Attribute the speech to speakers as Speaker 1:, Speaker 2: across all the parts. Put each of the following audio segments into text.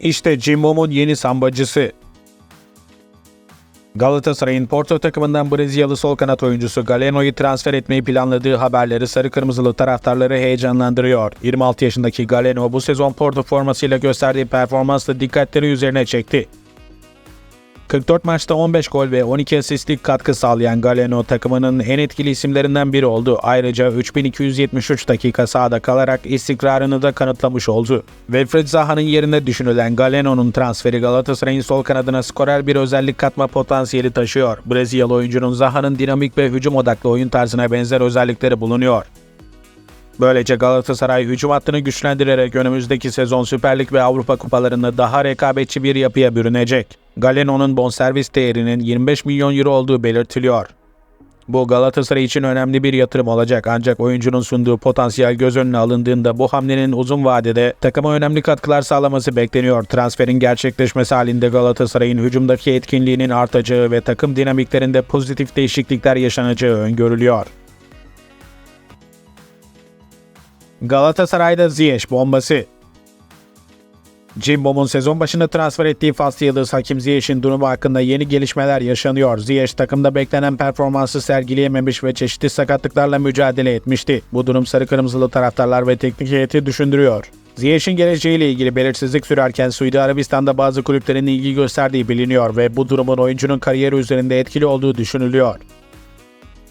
Speaker 1: İşte Cimbom'un yeni sambacısı. Galatasaray'ın Porto takımından Brezilyalı sol kanat oyuncusu Galeno'yu transfer etmeyi planladığı haberleri sarı kırmızılı taraftarları heyecanlandırıyor. 26 yaşındaki Galeno bu sezon Porto formasıyla gösterdiği performansla dikkatleri üzerine çekti. 44 maçta 15 gol ve 12 asistlik katkı sağlayan Galeno takımının en etkili isimlerinden biri oldu. Ayrıca 3273 dakika sahada kalarak istikrarını da kanıtlamış oldu. Wilfried Zaha'nın yerine düşünülen Galeno'nun transferi Galatasaray'ın sol kanadına skorer bir özellik katma potansiyeli taşıyor. Brezilyalı oyuncunun Zaha'nın dinamik ve hücum odaklı oyun tarzına benzer özellikleri bulunuyor. Böylece Galatasaray hücum hattını güçlendirerek önümüzdeki sezon Süper Lig ve Avrupa kupalarında daha rekabetçi bir yapıya bürünecek. Galeno'nun bonservis değerinin 25 milyon euro olduğu belirtiliyor. Bu Galatasaray için önemli bir yatırım olacak ancak oyuncunun sunduğu potansiyel göz önüne alındığında bu hamlenin uzun vadede takıma önemli katkılar sağlaması bekleniyor. Transferin gerçekleşmesi halinde Galatasaray'ın hücumdaki etkinliğinin artacağı ve takım dinamiklerinde pozitif değişiklikler yaşanacağı öngörülüyor. Galatasaray'da Ziyech bombası. Cimbom'un sezon başında transfer ettiği Faslı Yıldız Hakim Ziyech'in durumu hakkında yeni gelişmeler yaşanıyor. Ziyech takımda beklenen performansı sergileyememiş ve çeşitli sakatlıklarla mücadele etmişti. Bu durum sarı kırmızılı taraftarlar ve teknik heyeti düşündürüyor. Ziyech'in geleceğiyle ilgili belirsizlik sürerken Suudi Arabistan'da bazı kulüplerin ilgi gösterdiği biliniyor ve bu durumun oyuncunun kariyeri üzerinde etkili olduğu düşünülüyor.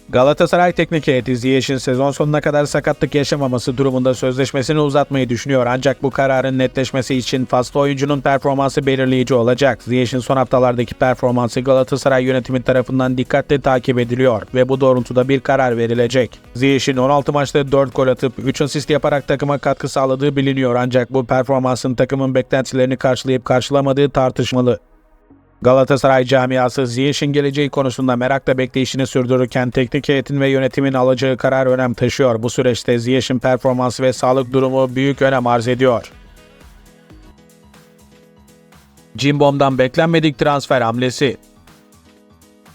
Speaker 1: Galatasaray Teknik Heyeti Ziyech'in sezon sonuna kadar sakatlık yaşamaması durumunda sözleşmesini uzatmayı düşünüyor ancak bu kararın netleşmesi için faslı oyuncunun performansı belirleyici olacak. Ziyech'in son haftalardaki performansı Galatasaray yönetimi tarafından dikkatle takip ediliyor ve bu doğrultuda bir karar verilecek. Ziyech'in 16 maçta 4 gol atıp 3 asist yaparak takıma katkı sağladığı biliniyor ancak bu performansın takımın beklentilerini karşılayıp karşılamadığı tartışmalı. Galatasaray camiası Ziyech'in geleceği konusunda merakla bekleyişini sürdürürken teknik heyetin ve yönetimin alacağı karar önem taşıyor. Bu süreçte Ziyech'in performansı ve sağlık durumu büyük önem arz ediyor. Cimbom'dan beklenmedik transfer hamlesi.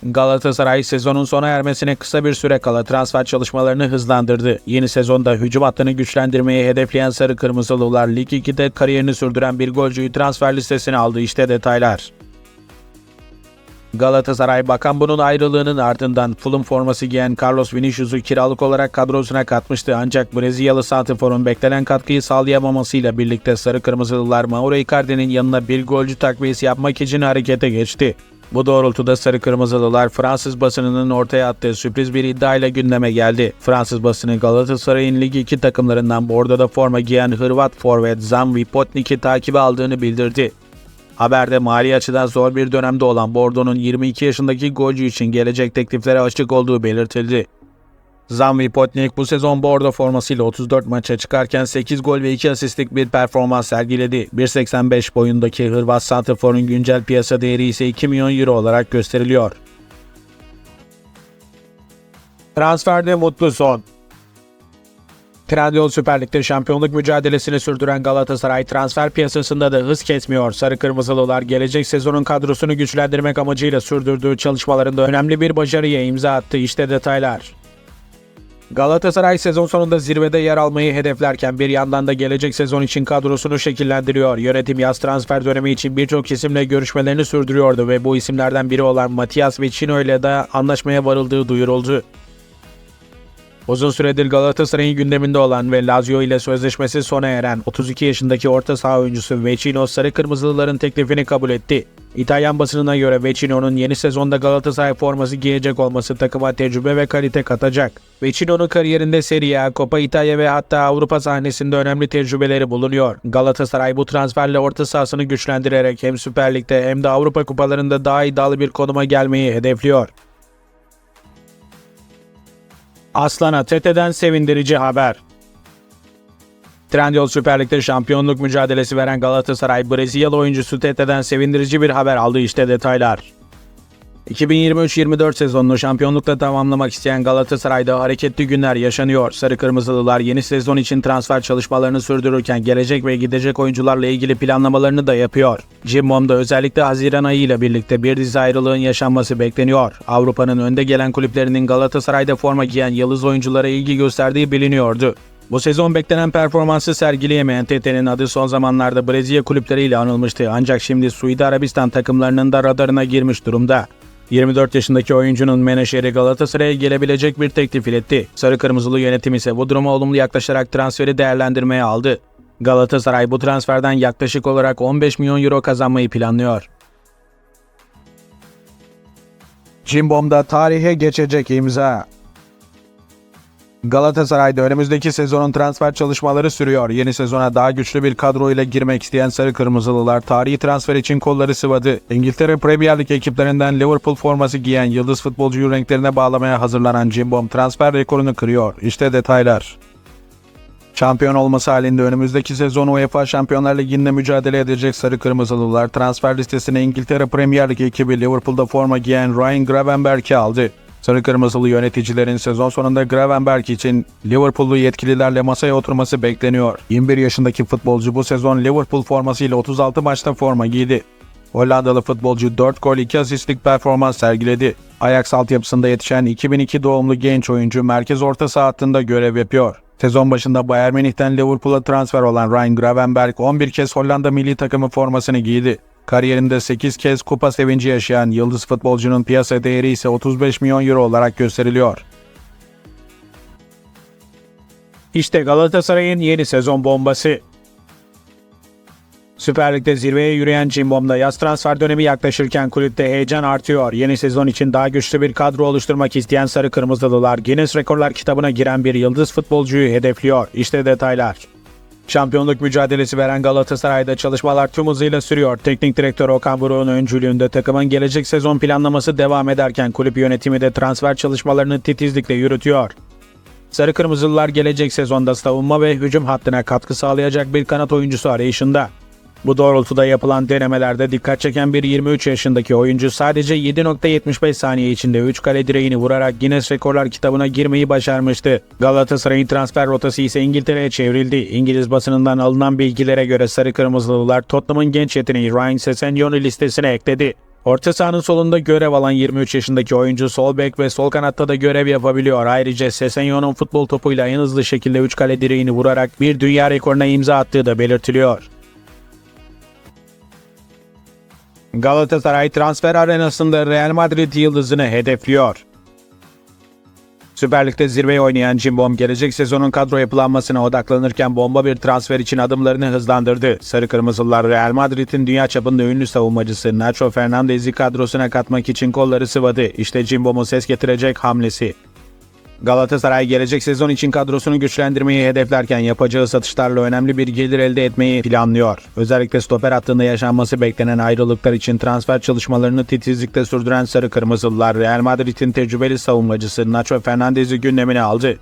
Speaker 1: Galatasaray sezonun sona ermesine kısa bir süre kala transfer çalışmalarını hızlandırdı. Yeni sezonda hücum hattını güçlendirmeyi hedefleyen Sarı Kırmızılılar Lig 2'de kariyerini sürdüren bir golcüyü transfer listesine aldı. İşte detaylar. Galatasaray Bakan bunun ayrılığının ardından Fulham forması giyen Carlos Vinicius'u kiralık olarak kadrosuna katmıştı ancak Brezilyalı santiforun beklenen katkıyı sağlayamamasıyla birlikte Sarı Kırmızılılar Mauro Icardi'nin yanına bir golcü takviyesi yapmak için harekete geçti. Bu doğrultuda Sarı Kırmızılılar Fransız basınının ortaya attığı sürpriz bir iddiayla gündeme geldi. Fransız basını Galatasaray'ın Lig 2 takımlarından Bordo'da forma giyen Hırvat forvet Zam Vipotnik'i takibe aldığını bildirdi. Haberde mali açıdan zor bir dönemde olan Bordo'nun 22 yaşındaki golcü için gelecek tekliflere açık olduğu belirtildi. Zamvi Potnik bu sezon Bordo formasıyla 34 maça çıkarken 8 gol ve 2 asistlik bir performans sergiledi. 1.85 boyundaki Hırvat Santrafor'un güncel piyasa değeri ise 2 milyon euro olarak gösteriliyor. Transferde mutlu son. Trendyol Süper Lig'de şampiyonluk mücadelesini sürdüren Galatasaray transfer piyasasında da hız kesmiyor. Sarı Kırmızılılar gelecek sezonun kadrosunu güçlendirmek amacıyla sürdürdüğü çalışmalarında önemli bir başarıya imza attı. İşte detaylar. Galatasaray sezon sonunda zirvede yer almayı hedeflerken bir yandan da gelecek sezon için kadrosunu şekillendiriyor. Yönetim yaz transfer dönemi için birçok isimle görüşmelerini sürdürüyordu ve bu isimlerden biri olan Matias Vecino ile de anlaşmaya varıldığı duyuruldu. Uzun süredir Galatasaray'ın gündeminde olan ve Lazio ile sözleşmesi sona eren 32 yaşındaki orta saha oyuncusu Vecino Sarı Kırmızılıların teklifini kabul etti. İtalyan basınına göre Vecino'nun yeni sezonda Galatasaray forması giyecek olması takıma tecrübe ve kalite katacak. Vecino'nun kariyerinde Serie A, Copa Italia ve hatta Avrupa sahnesinde önemli tecrübeleri bulunuyor. Galatasaray bu transferle orta sahasını güçlendirerek hem Süper Lig'de hem de Avrupa kupalarında daha iddialı bir konuma gelmeyi hedefliyor. Aslan'a TETE'den sevindirici haber. Trendyol Süper Lig'de şampiyonluk mücadelesi veren Galatasaray, Brezilyalı oyuncusu TETE'den sevindirici bir haber aldı işte detaylar. 2023-24 sezonunu şampiyonlukla tamamlamak isteyen Galatasaray'da hareketli günler yaşanıyor. Sarı Kırmızılılar yeni sezon için transfer çalışmalarını sürdürürken gelecek ve gidecek oyuncularla ilgili planlamalarını da yapıyor. Cimbom'da özellikle Haziran ayı ile birlikte bir dizi ayrılığın yaşanması bekleniyor. Avrupa'nın önde gelen kulüplerinin Galatasaray'da forma giyen yıldız oyunculara ilgi gösterdiği biliniyordu. Bu sezon beklenen performansı sergileyemeyen TT'nin adı son zamanlarda Brezilya kulüpleriyle anılmıştı ancak şimdi Suudi Arabistan takımlarının da radarına girmiş durumda. 24 yaşındaki oyuncunun menajeri Galatasaray'a gelebilecek bir teklif iletti. Sarı Kırmızılı yönetim ise bu duruma olumlu yaklaşarak transferi değerlendirmeye aldı. Galatasaray bu transferden yaklaşık olarak 15 milyon euro kazanmayı planlıyor. Cimbom'da tarihe geçecek imza. Galatasaray'da önümüzdeki sezonun transfer çalışmaları sürüyor. Yeni sezona daha güçlü bir kadro ile girmek isteyen Sarı Kırmızılılar tarihi transfer için kolları sıvadı. İngiltere Premier Lig ekiplerinden Liverpool forması giyen yıldız futbolcuyu renklerine bağlamaya hazırlanan Cimbom transfer rekorunu kırıyor. İşte detaylar. Şampiyon olması halinde önümüzdeki sezon UEFA Şampiyonlar Ligi'nde mücadele edecek Sarı Kırmızılılar transfer listesine İngiltere Premier Lig ekibi Liverpool'da forma giyen Ryan Gravenberch'i aldı. Sarı Kırmızılı yöneticilerin sezon sonunda Gravenberch için Liverpool'lu yetkililerle masaya oturması bekleniyor. 21 yaşındaki futbolcu bu sezon Liverpool formasıyla 36 maçta forma giydi. Hollandalı futbolcu 4 gol 2 asistlik performans sergiledi. Ajax altyapısında yetişen 2002 doğumlu genç oyuncu merkez orta saha görev yapıyor. Sezon başında Bayern Münih'ten Liverpool'a transfer olan Ryan Gravenberch 11 kez Hollanda milli takımı formasını giydi. Kariyerinde 8 kez kupa sevinci yaşayan yıldız futbolcunun piyasa değeri ise 35 milyon euro olarak gösteriliyor. İşte Galatasaray'ın yeni sezon bombası. Süper Lig'de zirveye yürüyen Cimbom'da yaz transfer dönemi yaklaşırken kulüpte heyecan artıyor. Yeni sezon için daha güçlü bir kadro oluşturmak isteyen Sarı Kırmızılılar Guinness Rekorlar kitabına giren bir yıldız futbolcuyu hedefliyor. İşte detaylar. Şampiyonluk mücadelesi veren Galatasaray'da çalışmalar tüm hızıyla sürüyor. Teknik direktör Okan Buruk'un öncülüğünde takımın gelecek sezon planlaması devam ederken kulüp yönetimi de transfer çalışmalarını titizlikle yürütüyor. Sarı Kırmızılılar gelecek sezonda savunma ve hücum hattına katkı sağlayacak bir kanat oyuncusu arayışında. Bu doğrultuda yapılan denemelerde dikkat çeken bir 23 yaşındaki oyuncu sadece 7.75 saniye içinde 3 kale direğini vurarak Guinness Rekorlar kitabına girmeyi başarmıştı. Galatasaray'ın transfer rotası ise İngiltere'ye çevrildi. İngiliz basınından alınan bilgilere göre Sarı Kırmızılılar Tottenham'ın genç yeteneği Ryan Sessegnon listesine ekledi. Orta sahanın solunda görev alan 23 yaşındaki oyuncu sol bek ve sol kanatta da görev yapabiliyor. Ayrıca Sessegnon'un futbol topuyla en hızlı şekilde 3 kale direğini vurarak bir dünya rekoruna imza attığı da belirtiliyor. Galatasaray transfer arenasında Real Madrid yıldızını hedefliyor. Süper Lig'de zirveyi oynayan Cimbom gelecek sezonun kadro yapılanmasına odaklanırken bomba bir transfer için adımlarını hızlandırdı. Sarı Kırmızılar Real Madrid'in dünya çapında ünlü savunmacısı Nacho Fernandez'i kadrosuna katmak için kolları sıvadı. İşte Cimbom'un ses getirecek hamlesi. Galatasaray gelecek sezon için kadrosunu güçlendirmeyi hedeflerken yapacağı satışlarla önemli bir gelir elde etmeyi planlıyor. Özellikle stoper hattında yaşanması beklenen ayrılıklar için transfer çalışmalarını titizlikle sürdüren Sarı Kırmızılılar Real Madrid'in tecrübeli savunmacısı Nacho Fernandez'i gündemine aldı.